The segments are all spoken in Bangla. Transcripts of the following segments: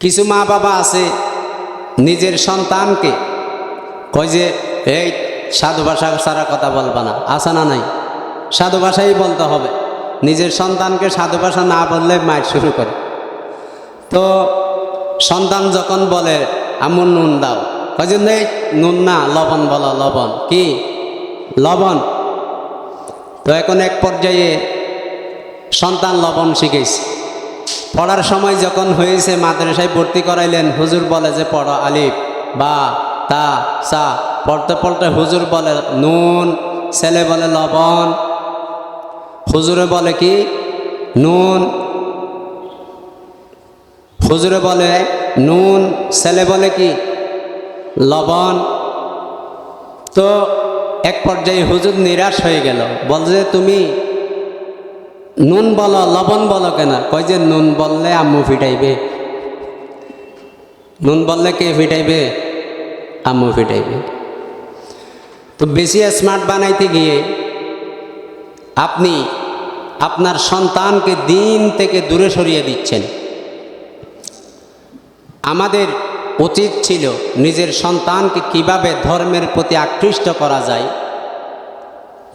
কিছু মা বাবা আছে, নিজের সন্তানকে কয় যে, এই সাধু ভাষা সারা কথা বলবা না। আসা না নাই? সাধু ভাষাই বলতে হবে। নিজের সন্তানকে সাধু ভাষা না বললে মায়ের শুরু করে। তো সন্তান যখন বলে আমন নুন দাও। কয় যে, নেই, নুন না, লবণ বলো, লবণ। কি? লবণ? তো এখন এক পর্যায়ে সন্তান লবণ শিখেছে পড়ার সময় যখন হয়েছে, মাদ্রাসায় ভর্তি করাইলেন, হুজুর বলে যে পড়ো আলিফ, বা, তা, সা, পড়তে পড়তে হুজুর বলে নুন, ছেলে বলে লবণ, হুজুরে বলে কি? নুন, হুজুরে বলে নুন, ছেলে বলে কি? লবণ। তো এক পর্যায়ে হুজুর নিরাশ হয়ে গেল বল যে তুমি নুন বলো, লবণ বলো কেন? কয় যে নুন বললে আম্মু ফিটাইবে। নুন বললে কে ফিটাইবে? আম্মু ফিটাইবে। তো বেশি স্মার্ট বানাইতে গিয়ে আপনি আপনার সন্তানকে দিন থেকে দূরে সরিয়ে দিচ্ছেন। আমাদের উচিত ছিল নিজের সন্তানকে কীভাবে ধর্মের প্রতি আকৃষ্ট করা যায়,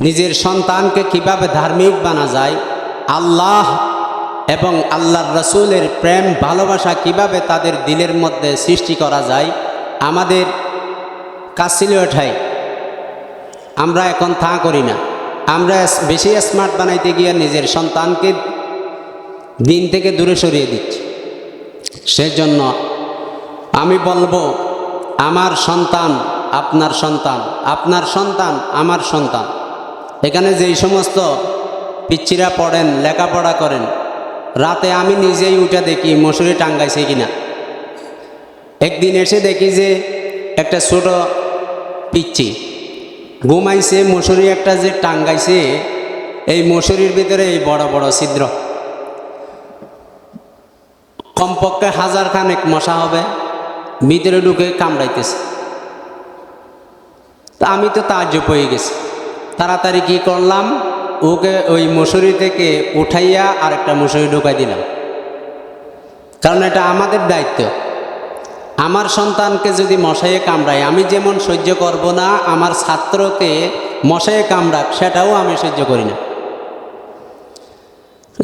নিজের সন্তানকে কীভাবে ধার্মিক বানা যায় আল্লাহ এবং আল্লাহর রসুলের প্রেম, ভালোবাসা কীভাবে তাদের দিলের মধ্যে সৃষ্টি করা যায়, আমাদের কাজ ছিল ওঠাই আমরা এখন তা করি না। আমরা বেশি স্মার্ট বানাইতে গিয়ে নিজের সন্তানকে দিন থেকে দূরে সরিয়ে দিচ্ছি। সেজন্য আমি বলব, আমার সন্তান আপনার সন্তান আপনার সন্তান আমার সন্তান। এখানে যেই সমস্ত পিচ্ছিরা পড়েন, লেখাপড়া করেন। রাতে আমি নিজেই উঠে দেখি মশুরি টাঙ্গাইছে কিনা। একদিন এসে দেখি যে একটা ছোট পিচ্ছি ঘুমাইছে, মশুরি একটা যে টাঙ্গাইছে, এই মশুরির ভিতরে এই বড় বড় ছিদ্র। কমপক্ষে হাজার খানেক মশা হবে, ভিতরে ঢুকে কামড়াইতেছে। তা আমি তো তাজ্য পেয়ে গেছি। তাড়াতাড়ি কি করলাম? ওকে ওই মশুরি থেকে উঠাইয়া আর একটা মশুরি ঢুকাই দিলাম। কারণ এটা আমাদের দায়িত্ব। আমার সন্তানকে যদি মশাইয়ে কামড়ায়, আমি যেমন সহ্য করব না, আমার ছাত্রকে মশাইয়ে কামড়াক, সেটাও আমি সহ্য করি না।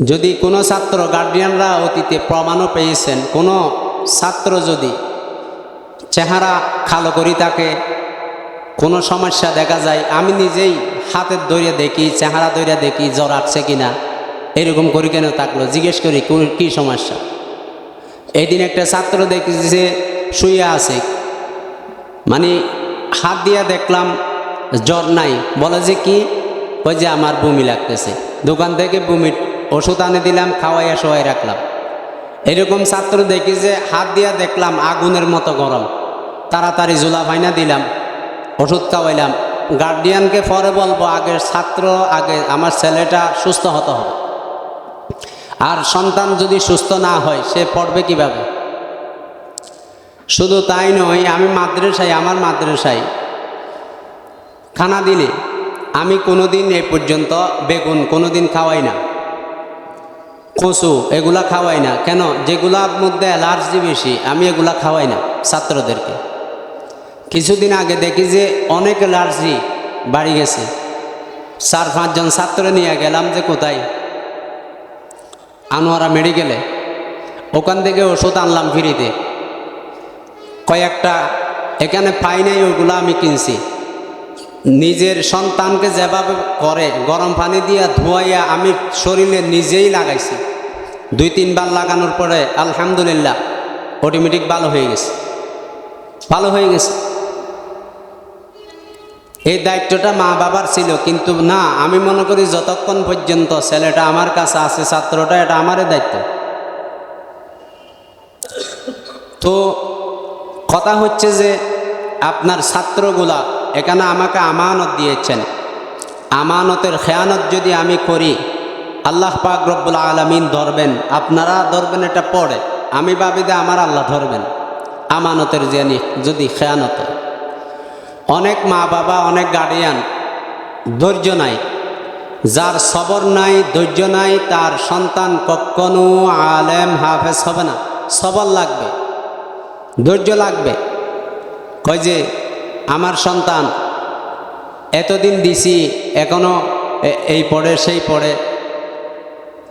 যদি কোনো ছাত্র গার্ডিয়ানরা অতীতে প্রমাণও পেয়েছেন, কোনো ছাত্র যদি চেহারা খালো করি তাকে কোনো সমস্যা দেখা যায়, আমি নিজেই হাতের দৈরে দেখি, চেহারা দৈরে দেখি, জ্বর আসছে কিনা। এরকম করি কেন থাকল? জিজ্ঞেস করি কি সমস্যা? এদিন একটা ছাত্র দেখি যে শুয়ে আছে। মানে হাত দিয়ে দেখলাম, জ্বর নাই। বলে যে কি? ওই যে আমার বমি লাগতেছে। দোকান থেকে বমির ওষুধ আনে দিলাম, খাওয়াইয়া শোয়াই রাখলাম। এরকম ছাত্র দেখি যে হাত দিয়া দেখলাম, আগুনের মতো গরম। তাড়াতাড়ি জোলা ফাইনা দিলাম। ওষুধ খাওয়াইলাম। গার্ডিয়ানকে পরে বলব, আগের ছাত্র, আগে আমার ছেলেটা সুস্থ হতে হবে। আর সন্তান যদি সুস্থ না হয়, সে পড়বে কীভাবে? শুধু তাই নয়, আমি মাদ্রাসায়, আমার মাদ্রাসায় খানা দিলে আমি কোনোদিন এ পর্যন্ত বেগুন কোনোদিন খাওয়াই না। কচু, এগুলা খাওয়াই না। কেন? যেগুলার মধ্যে অ্যালার্জি বেশি, আমি এগুলা খাওয়াই না ছাত্রদেরকে। কিছুদিন আগে দেখি যে অনেক অ্যালার্জি বাড়ি গেছে। চার, পাঁচজন ছাত্র নিয়ে গেলাম যে কোথায়? আনোয়ারা মেডিকেলে। ওখান থেকে ওষুধ আনলাম ফ্রিতে। কয়েকটা, এখানে পাই নাই, ওগুলো আমি কিনছি। নিজের সন্তানকে যেভাবে করে, গরম পানি দিয়া ধোয়াইয়া আমি শরীরে নিজেই লাগাইছি। দুই, তিনবার লাগানোর পরে আলহামদুলিল্লাহ অটোমেটিক ভালো হয়ে গেছে। ভালো হয়ে গেছে। এই দায়িত্বটা মা বাবার ছিল, কিন্তু না, আমি মনে করি যতক্ষণ পর্যন্ত ছেলেটা আমার কাছে আছে, ছাত্রটা, এটা আমারই দায়িত্ব। তো কথা হচ্ছে যে আপনার ছাত্রগুলা এখানে আমাকে আমানত দিয়েছেন। আমানতের খেয়ানত যদি আমি করি, আল্লাহ পাক রব্বুল আলমিন ধরবেন, আপনারা ধরবেন এটা পড়ে আমি ভাবি যে আমার আল্লাহ ধরবেন। আমানতের জানি যদি খেয়ানত। অনেক মা বাবা অনেক গার্ডিয়ান ধৈর্য নাই। যার সবর নাই, ধৈর্য নাই, তার সন্তান কখনো আলেম হাফেজ হবে না। সবর লাগবে। ধৈর্য লাগবে। কয় যে, আমার সন্তান, এতদিন দিছি, এখনও এই পড়ে, সেই পড়ে।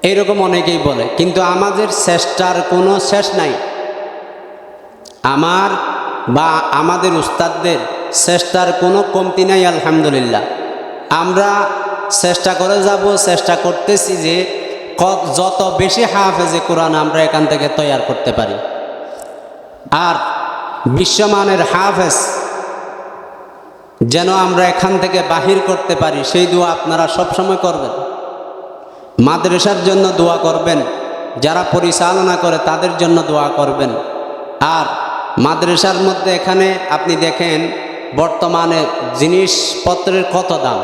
এইরকম অনেকেই বলে, কিন্তু আমাদের চেষ্টার কোনো শেষ নাই। আমার বা আমাদের উস্তাদদের চেষ্টার কোনো কমতি নাই, আলহামদুলিল্লাহ। আমরা চেষ্টা করে যাব, চেষ্টা করতেছি যে যত বেশি হাফেজে কোরআন আমরা এখান থেকে তৈয়ার করতে পারি। আর বিশ্বমানের হাফেজ যেন আমরা এখান থেকে বাহির করতে পারি, সেই দোয়া আপনারা সবসময় করবেন। মাদ্রাসার জন্য দোয়া করবেন, যারা পরিচালনা করে তাদের জন্য দোয়া করবেন। আর মাদ্রাসার মধ্যে এখানে আপনি দেখেন বর্তমানে জিনিসপত্রের কত দাম?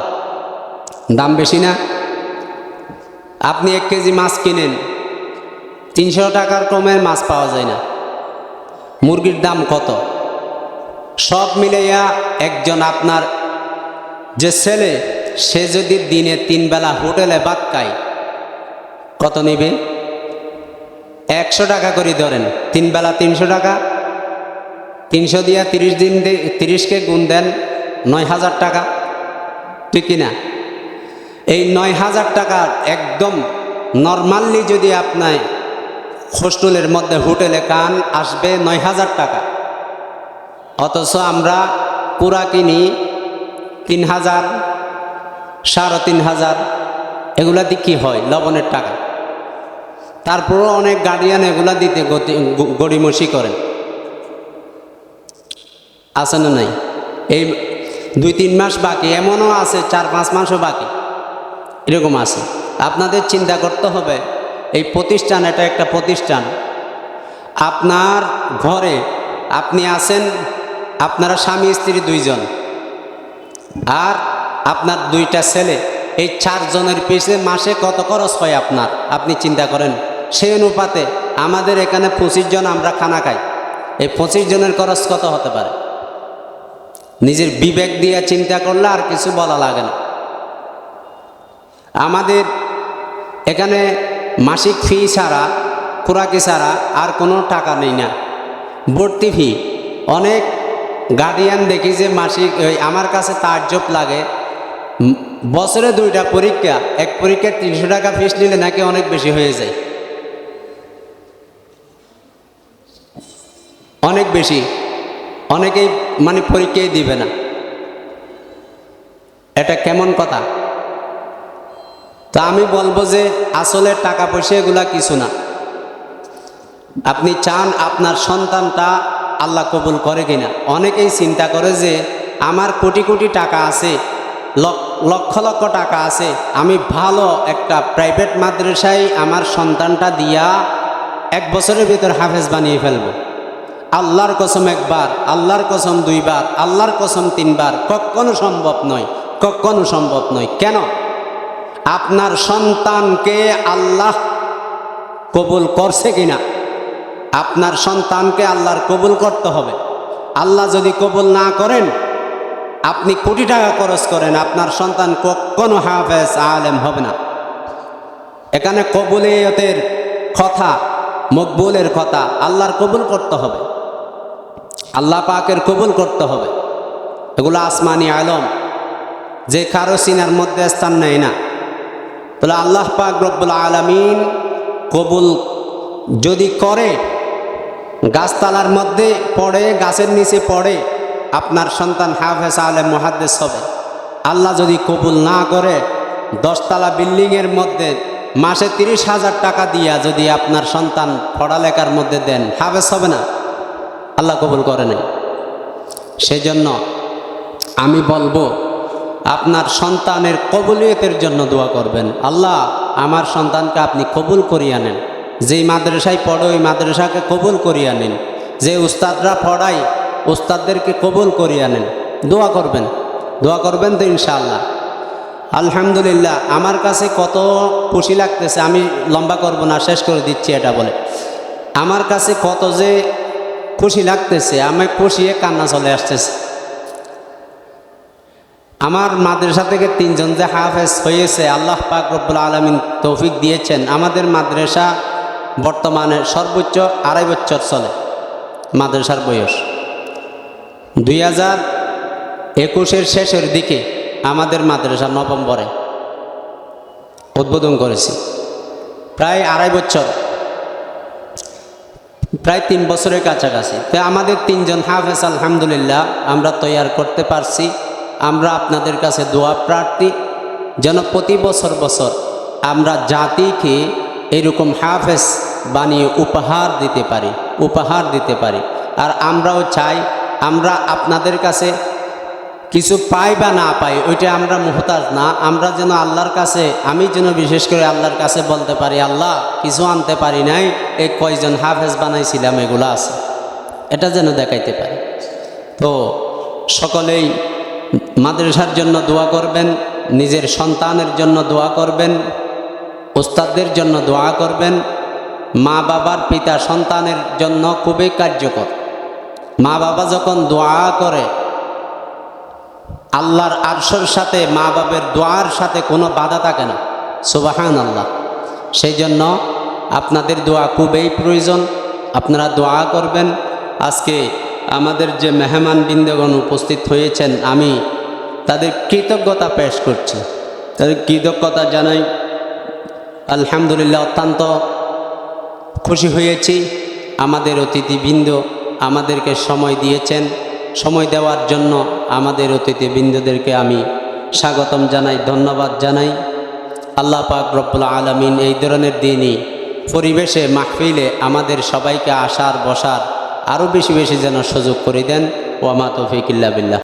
দাম বেশি না? আপনি এক কেজি মাছ কিনেন, তিনশো টাকার কমে মাছ পাওয়া যায় না। মুরগির দাম কত? সব মিলাইয়া একজন আপনার যে ছেলে, সে যদি দিনে তিন বেলা হোটেলে ভাত খায়, কত নেবে? একশো টাকা করে ধরেন, তিন বেলা তিনশো টাকা। তিনশো দিয়া তিরিশ দিন তিরিশকে গুণ দেন নয় হাজার টাকা। ঠিক কিনা? এই নয় হাজার টাকা একদম নর্মালি যদি আপনার হোস্টেলের মধ্যে হোটেলে কান আসবে নয় হাজার টাকা। অথচ আমরা পুরা কিনি তিন হাজার, সাড়ে তিন হাজার, এগুলা দিয়ে কী হয়? লবণের টাকা। তারপরও অনেক গার্ডিয়ান এগুলা দিতে গতি- গড়িমসি করেন। আছে না নাই? এই দুই, তিন মাস বাকি, এমনও আছে, চার, পাঁচ মাসও বাকি। এরকম আছে। আপনাদের চিন্তা করতে হবে, এই প্রতিষ্ঠান, এটা একটা প্রতিষ্ঠান। আপনার ঘরে আপনি আছেন, আপনারা স্বামী, স্ত্রী দুইজন। আর আপনার দুইটা ছেলে, এই চারজনের পিছিয়ে মাসে কত খরচ হয় আপনার? আপনি চিন্তা করেন। সেই অনুপাতে আমাদের এখানে পঁচিশ জন আমরা খানা খাই। এই পঁচিশ জনের খরচ কত হতে পারে? নিজের বিবেক দিয়ে চিন্তা করলে আর কিছু বলা লাগে না। আমাদের এখানে মাসিক ফি ছাড়া, খোরাকি ছাড়া আর কোনো টাকা নেই না। ভর্তি ফি। অনেক গার্ডিয়ান দেখি যে মাসিক, ওই আমার কাছে তাজ্জব লাগে। বছরে দুইটা পরীক্ষা, এক পরীক্ষায় তিনশো টাকা ফিস নিলে নাকি অনেক বেশি হয়ে যায়। অনেক বেশি। অনেকেই মানে পরীক্ষাই দিবে না। এটা কেমন কথা? তো আমি বলব যে আসলে টাকা পয়সা এগুলা কিছু না। আপনি চান আপনার সন্তানটা আল্লাহ কবুল করে কিনা। অনেকেই চিন্তা করে যে আমার কোটি কোটি টাকা আছে, লক- লক্ষ লক্ষ টাকা আছে, আমি ভালো একটা প্রাইভেট মাদ্রাসায় আমার সন্তানটা দিয়া এক বছরের ভিতর হাফেজ বানিয়ে ফেলব। আল্লাহর কসম একবার, আল্লাহর কসম দুইবার, আল্লাহর কসম তিনবার, কখনো সম্ভব নয়, কখনো সম্ভব নয়। কেন? আপনার সন্তানকে আল্লাহ কবুল করছে কিনা? আপনার সন্তানকে আল্লাহর কবুল করতে হবে। আল্লাহ যদি কবুল না করেন, আপনি কোটি টাকা খরচ করেন, আপনার সন্তান কখনো হাফেজ, আলেম হবে না। এখানে কবুলিয়তের কথা, মকবুলের কথা, আল্লাহর কবুল করতে হবে। আল্লাহ পাকের কবুল করতে হবে। এগুলো আসমানি আলম। যে কারও সিনার মধ্যে স্থান নেয় না। তাহলে আল্লাহ পাক রব্বুল আলমিন কবুল যদি করে, গাছতলার মধ্যে পড়ে, গাছের নিচে পড়ে, আপনার সন্তান হাফেজ আলেম মহাদ্দেশ হবে। আল্লাহ যদি কবুল না করে, দশতলা বিল্ডিংয়ের মধ্যে মাসে তিরিশ হাজার টাকা দিয়া যদি আপনার সন্তান পড়ালেখার মধ্যে দেন, হাফেজ হবে না। আল্লাহ কবুল করে নাই। সেজন্য আমি বলব, আপনার সন্তানের কবুলিয়তের জন্য দোয়া করবেন। আল্লাহ, আমার সন্তানকে আপনি কবুল করিয়ে নেন। যেই মাদ্রাসায় পড়ো, ওই মাদ্রাসাকে কবুল করিয়ে নিন। যে উস্তাদরা পড়াই উস্তাদদেরকে কবুল করিয়ে নেন। দোয়া করবেন। দোয়া করবেন তো ইনশাআল্লাহ। আলহামদুলিল্লাহ, আমার কাছে কত খুশি লাগতেছে, আমি লম্বা করব না, শেষ করে দিচ্ছি এটা বলে। আমার কাছে কত যে খুশি লাগতেছে আমি খুশিয়ে কান্না চলে আসতেছে। আমার মাদ্রাসা থেকে তিনজন যে হাফেজ হয়েছে, আল্লাহ পাক রব্বুল আলমিন তৌফিক দিয়েছেন। আমাদের মাদ্রাসা বর্তমানে সর্বোচ্চ আড়াই বছর চলে, মাদ্রাসার বয়স। দুই হাজার একুশের শেষের দিকে আমাদের মাদ্রাসা নভেম্বরে উদ্বোধন করেছি। প্রায় আড়াই বছর প্রায় তিন বছরের কাছাকাছি। তো আমাদের তিনজন হাফেজ, আলহামদুলিল্লাহ, আমরা তৈয়ার করতে পারছি। আমরা আপনাদের কাছে দোয়া প্রার্থী। যেন প্রতি বছর বছর আমরা জাতিকে এরকম হাফেজ বানিয়ে উপহার দিতে পারি, উপহার দিতে পারি। আর আমরাও চাই, আমরা আপনাদের কাছে কিছু পাই বা না পাই, ওইটা আমরা মোহতাজ না। আমরা যেন আল্লাহর কাছে, আমি যেন বিশেষ করে আল্লাহর কাছে বলতে পারি, আল্লাহ, কিছু আনতে পারি নাই, এই কয়জন হাফেজ বানাইছিলাম, এগুলো আছে। এটা যেন দেখাইতে পারি। তো সকলেই মাদ্রাসার জন্য দোয়া করবেন, নিজের সন্তানের জন্য দোয়া করবেন, ওস্তাদদের জন্য দোয়া করবেন। মা বাবার পিতা সন্তানের জন্য খুবই কার্যকর। মা বাবা যখন দোয়া করে আল্লাহর আরশর সাথে, মা বাবের দোয়ার সাথে কোনো বাধা থাকে না। সুবাহান আল্লাহ সেই জন্য আপনাদের দোয়া খুবই প্রয়োজন। আপনারা দোয়া করবেন। আজকে আমাদের যে মেহমান বৃন্দগণ উপস্থিত হয়েছেন, আমি তাদের কৃতজ্ঞতা পেশ করছি। তাদের কৃতজ্ঞতা জানাই আলহামদুলিল্লাহ অত্যন্ত খুশি হয়েছি। আমাদের অতিথিবৃন্দ আমাদেরকে সময় দিয়েছেন। সময় দেওয়ার জন্য আমাদের অতিথিবৃন্দদেরকে আমি স্বাগতম জানাই, ধন্যবাদ জানাই। আল্লাহ পাক রব্বুল আলমিন এই ধরনের দিনই পরিবেশে, মাহফিলে আমাদের সবাইকে আসার, বসার আরও বেশি বেশি যেন সুযোগ করে দেন। ওয়ামা তফিকিল্লা বিল্লাহ।